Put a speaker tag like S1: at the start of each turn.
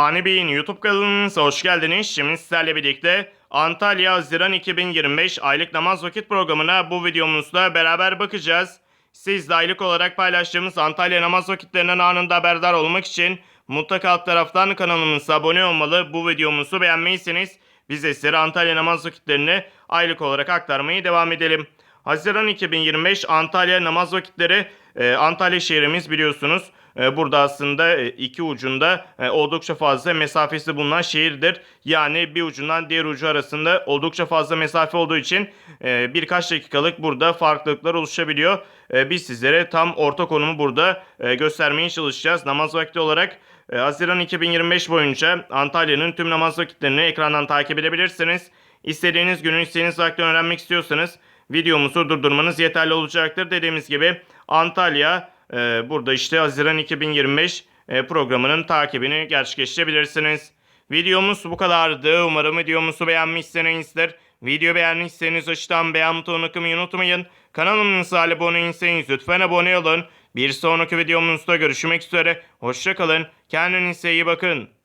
S1: Ani Bey'in YouTube kanalınıza hoş geldiniz. Şimdi sizlerle birlikte Antalya Haziran 2025 aylık namaz vakit programına bu videomuzda beraber bakacağız. Siz de aylık olarak paylaştığımız Antalya namaz vakitlerinden anında haberdar olmak için mutlaka alt taraftan kanalımıza abone olmalı. Bu videomuzu beğenmeyseniz biz de sizlere Antalya namaz vakitlerini aylık olarak aktarmaya devam edelim. Haziran 2025 Antalya namaz vakitleri e, Antalya şehrimiz biliyorsunuz. E, burada aslında e, iki ucunda e, oldukça fazla mesafesi bulunan şehirdir. Yani bir ucundan diğer ucu arasında oldukça fazla mesafe olduğu için birkaç dakikalık burada farklılıklar oluşabiliyor. Biz sizlere tam orta konumu burada göstermeye çalışacağız. Namaz vakti olarak Haziran 2025 boyunca Antalya'nın tüm namaz vakitlerini ekrandan takip edebilirsiniz. İstediğiniz günün istediğiniz vakti öğrenmek istiyorsanız videomuzu durdurmanız yeterli olacaktır. Dediğimiz gibi Antalya burada işte Haziran 2025 e, programının takibini gerçekleştirebilirsiniz. Videomuz bu kadardı. Umarım videomuzu beğenmişsinizdir. Video beğenmişseniz aşağıdan beğen butonuna kılmayı unutmayın. Kanalımıza abone değilseniz lütfen abone olun. Bir sonraki videomuzda görüşmek üzere. Hoşçakalın. Kendinize iyi bakın.